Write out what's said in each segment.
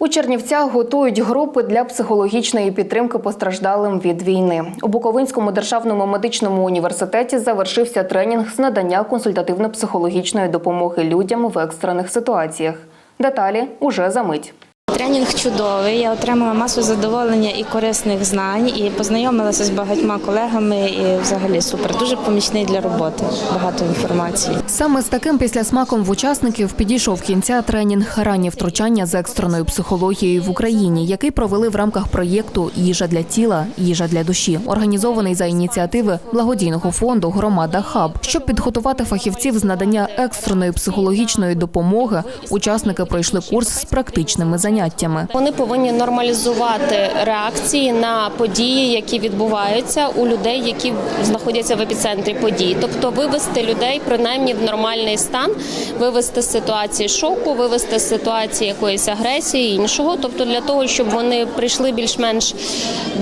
У Чернівцях готують групи для психологічної підтримки постраждалим від війни. У Буковинському державному медичному університеті завершився тренінг з надання консультативно-психологічної допомоги людям в екстрених ситуаціях. Деталі уже за мить. Тренінг чудовий. Я отримала масу задоволення і корисних знань, і познайомилася з багатьма колегами. І взагалі супер. Дуже помічний для роботи. Багато інформації. Саме з таким післясмаком в учасників підійшов кінця тренінг ранні втручання з екстреною психологією в Україні, який провели в рамках проєкту Їжа для тіла, їжа для душі, організований за ініціативи благодійного фонду Громада Хаб. Щоб підготувати фахівців з надання екстреної психологічної допомоги, учасники пройшли курс з практичними заняттями. Вони повинні нормалізувати реакції на події, які відбуваються у людей, які знаходяться в епіцентрі подій. Тобто вивести людей принаймні в нормальний стан, вивести з ситуації шоку, вивести з ситуації якоїсь агресії, іншого. Тобто для того, щоб вони прийшли більш-менш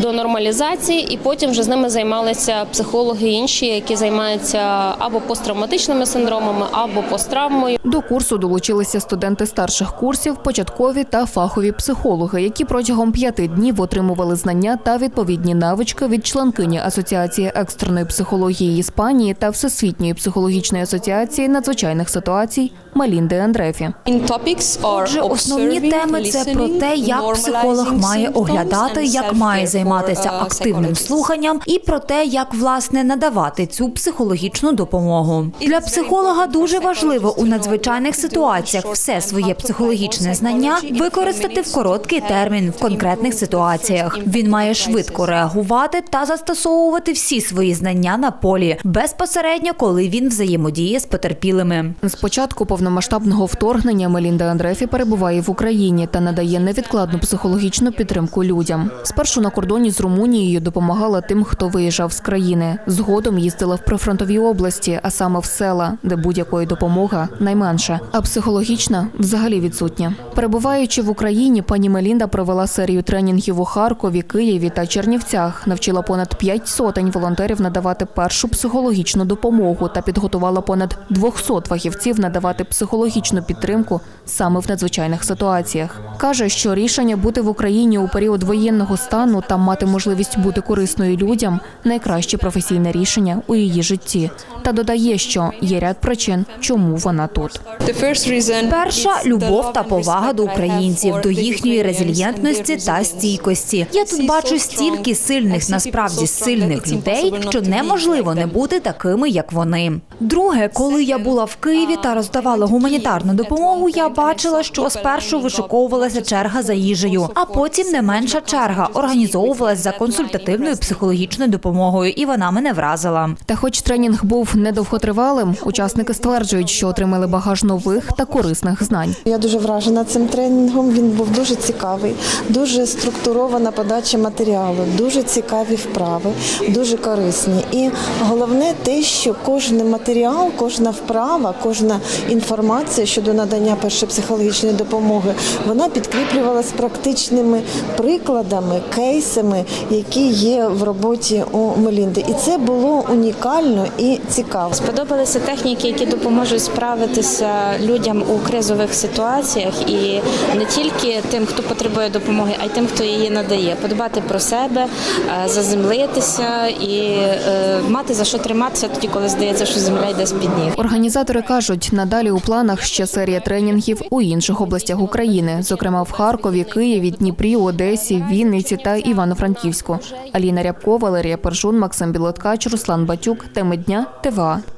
до нормалізації, і потім вже з ними займалися психологи інші, які займаються або посттравматичними синдромами, або посттравмою. До курсу долучилися студенти старших курсів, початкові та фахові психологи, які протягом п'яти днів отримували знання та відповідні навички від членкині Асоціації екстреної психології Іспанії та Всесвітньої психологічної асоціації надзвичайних ситуацій Малінди Андрефі. Отже, основні теми це про те, як психолог має оглядати, як має займатися активним слуханням, і про те, як власне надавати цю психологічну допомогу. Для психолога дуже важливо у надзвичайних ситуаціях все своє психологічне знання використати в короткий термін в конкретних ситуаціях. Він має швидко реагувати та застосовувати всі свої знання на полі безпосередньо, коли він взаємодіє з потерпілими. З початку повномасштабного вторгнення Мелінда Андрефі перебуває в Україні та надає невідкладну психологічну підтримку людям. Спершу на кордоні з Румунією допомагала тим, хто виїжджав з країни. Згодом їздила в прифронтові області, а саме в села, де будь-якої допомога найменше, а психологічна взагалі відсутня. Перебуваючи в Україні, пані Мелінда провела серію тренінгів у Харкові, Києві та Чернівцях. Навчила понад п'ять сотень волонтерів надавати першу психологічну допомогу та підготувала понад 200 фахівців надавати психологічну підтримку саме в надзвичайних ситуаціях. Каже, що рішення бути в Україні у період воєнного стану та мати можливість бути корисною людям найкраще професійне рішення у її житті. Та додає, що є ряд причин, чому вона тут. Перша любов та повага до українців, до їхньої резильєнтності та стійкості. Я тут бачу стільки сильних, насправді сильних людей, що неможливо не бути такими, як вони. Друге, коли я була в Києві та роздавала гуманітарну допомогу, я бачила, що спершу вишуковувалася черга за їжею, а потім не менша черга організовувалась за консультативною психологічною допомогою, і вона мене вразила. Та, хоч тренінг був недовготривалим, учасники стверджують, що отримали багаж нових та корисних знань. Я дуже вражена цим тренінгом. Він був дуже цікавий, дуже структурована подача матеріалу, дуже цікаві вправи, дуже корисні. І головне те, що кожен матеріал, кожна вправа, кожна інформація щодо надання першої психологічної допомоги, вона підкріплювалася практичними прикладами, кейсами, які є в роботі у Мелінди. І це було унікально і цікаво. Сподобалися техніки, які допоможуть справитися людям у кризових ситуаціях, і не тільки тим, хто потребує допомоги, а й тим, хто її надає. Подбати про себе, е, заземлитися і е, мати за що триматися тоді, коли здається, що земля йде з під ніг. Організатори кажуть, надалі у планах ще серія тренінгів у інших областях України, зокрема в Харкові, Києві, Дніпрі, Одесі, Вінниці та Івано-Франківську. Аліна Рябко, Валерія Першун, Максим Білоткач, Руслан Батюк. Теми дня ТВА.